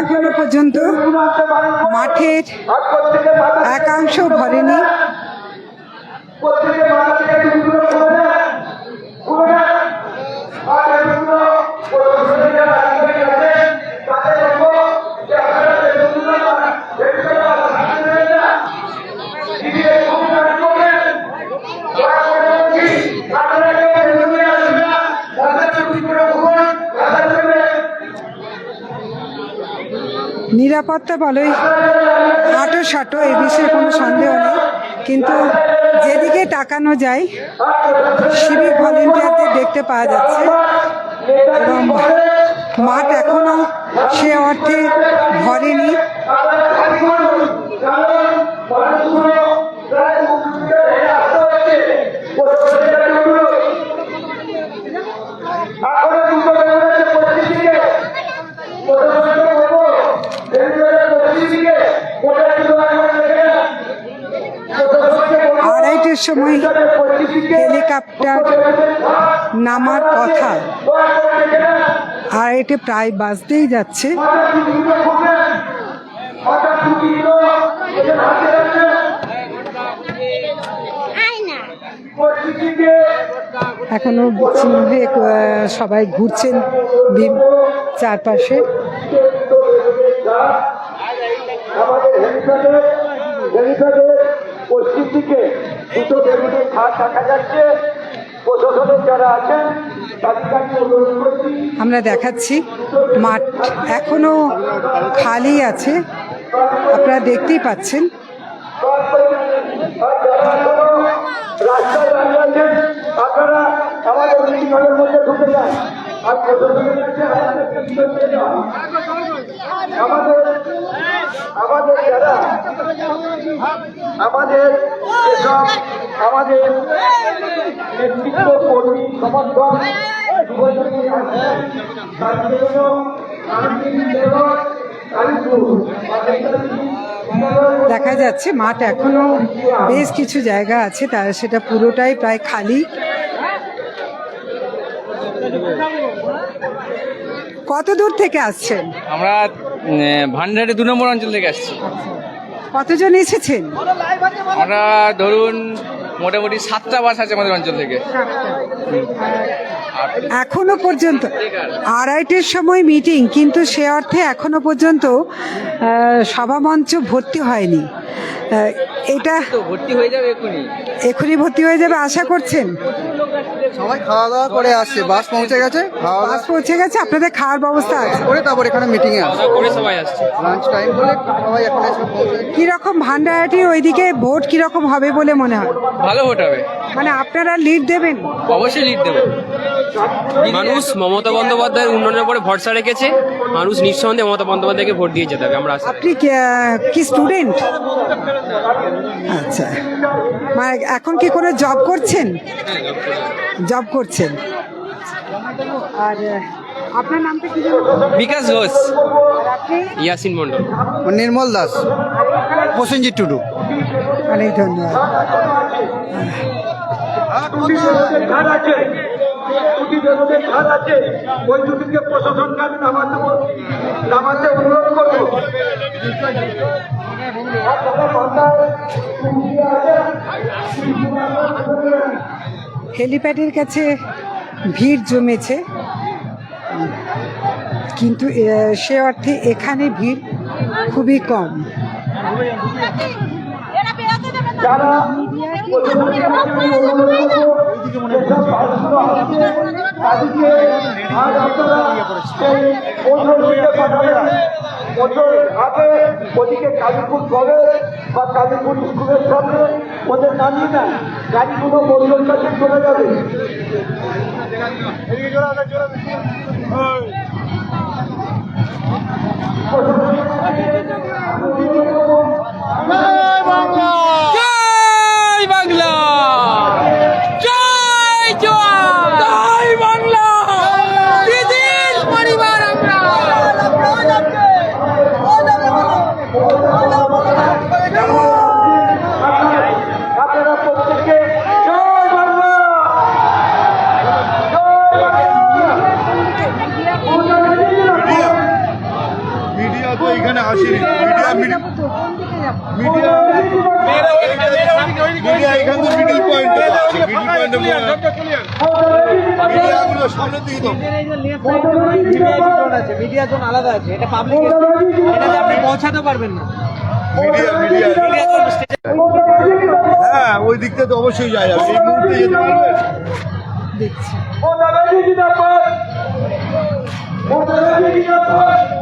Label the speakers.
Speaker 1: এখনও পর্যন্ত মাঠের একাংশ ভরেনি। নিরাপত্তা বলোই হাঁটো সাঁটো, এ বিষয়ে কোনো সন্দেহ নেই। কিন্তু যেদিকে তাকানো যায় সিভিক ভলেন্টিয়ারদের দেখতে পাওয়া যাচ্ছে। এবং মাঠ এখনও সে অর্থে ভরেনি। আড়াইটের সময় হেলিকপ্টার নামার কথা। আড়াইটে প্রায় বাজতেই যাচ্ছে। এখনও চিহ্নে সবাই ঘুরছেন চারপাশে।
Speaker 2: আমাদের পশ্চিম দিকে দুটো বেগুনের দেখা যাচ্ছে। প্রশাসনের যারা আছেন
Speaker 1: আমরা দেখাচ্ছি। মাঠ এখনও খালি আছে। আপনারা দেখতেই পাচ্ছেন।
Speaker 2: আর যারা এখনও রাস্তায় দাঁড়িয়ে আছেন। আপনারা আমাদের মিটিং মধ্যে ঢুকে যান। আর প্রশাসনের কাছে আমাদেরকে বিরত করে দেওয়া। আমাদের আমাদের যারা আমাদের যেসব আমাদের নেতৃত্ব কর্মী সমর্থক আছে, জন্য
Speaker 1: দেখা যাচ্ছে মাঠ এখনও বেশ কিছু জায়গা আছে তার সেটা পুরোটাই প্রায় খালি। কত দূর থেকে আসছেন?
Speaker 3: আমরা ভান্ডারে দু নম্বর অঞ্চল থেকে আসছি।
Speaker 1: কতজন এসেছেন?
Speaker 3: আমরা ধরুন মোটামুটি সাতটা বাস আছে আমাদের অঞ্চল থেকে।
Speaker 1: এখনও পর্যন্ত। আড়াইটের সময় মিটিং কিন্তু সে অর্থে এখনও পর্যন্ত সভামঞ্চ ভর্তি হয়নি। এটা
Speaker 3: ভর্তি হয়ে যাবে এক্ষুনি।
Speaker 1: এখনই ভর্তি হয়ে যাবে আশা করছেন?
Speaker 4: সবাই খাওয়া দাওয়া করে আসছে। বাস পৌঁছে গেছে? খাওয়া
Speaker 1: বাস পৌঁছে গেছে আপনাদের খাওয়ার ব্যবস্থা আছে?
Speaker 4: করে তারপর এখানে মিটিং এ আসছে।
Speaker 3: করে সবাই আসছে।
Speaker 4: লাঞ্চ টাইম বলে সবাই এখন এসে পৌঁছে
Speaker 1: কীরকম ভান্ডারাটির ওইদিকে ভোট কীরকম হবে বলে মনে হয়?
Speaker 3: ভালো ভোট হবে।
Speaker 1: মানে আপনারা লিড দেবেন?
Speaker 3: অবশ্যই লিড দেবো।
Speaker 5: মানুষ মমতা বন্দ্যোপাধ্যায়ের উন্নয়নের উপরে ভরসা রেখেছে। মানুষ নিঃসন্দেহে মমতা বন্দ্যোপাধ্যায়কে ভোট দিয়ে যেতে হবে। আমরা
Speaker 1: আপনি কি স্টুডেন্ট আচ্ছা। মানে এখন কি কোনো জব করছেন? জব করছেন। আর আপনার নামটা কি
Speaker 5: বিকাশ ঘোষ। ইয়াসিন মন্ডল
Speaker 4: নির্মল দাস। প্রসেনজিৎ টুডু।
Speaker 1: অনেক ধন্যবাদ।
Speaker 2: দুটি বেরোদের ধার আছে? দুটি বেরোদের ধার আছে। ওই দুটিকে প্রশাসনকে আমি নামাতে নামাতে অনুরোধ করব।
Speaker 1: হেলিপ্যাডের কাছে ভিড় জমেছে। কিন্তু সে অর্থে এখানে ভিড় খুবই কম।
Speaker 2: ওদিকে কালীপুর কলেজ বা কালীপুর স্কুলের সামনে ওদের নামিয়ে না গাড়িগুলো মন্দির কাছে চলে যাবে।
Speaker 6: আসেনি। মিডিয়া মিডিয়া মিডিয়া এখান থেকে মিডিল পয়েন্টে মিডিল পয়েন্টে মিডিয়াগুলো সামনের দিকে তো
Speaker 7: মিডিয়া জোন আলাদা আছে এটা পাবলিক এটাতে আপনি পৌঁছাতে পারবেন না।
Speaker 6: Media media. হ্যাঁ ওই দিকটা তো অবশ্যই যায়। যাবে এই মুহূর্তে যেতে পারবেন
Speaker 1: দেখছি।
Speaker 2: ও ও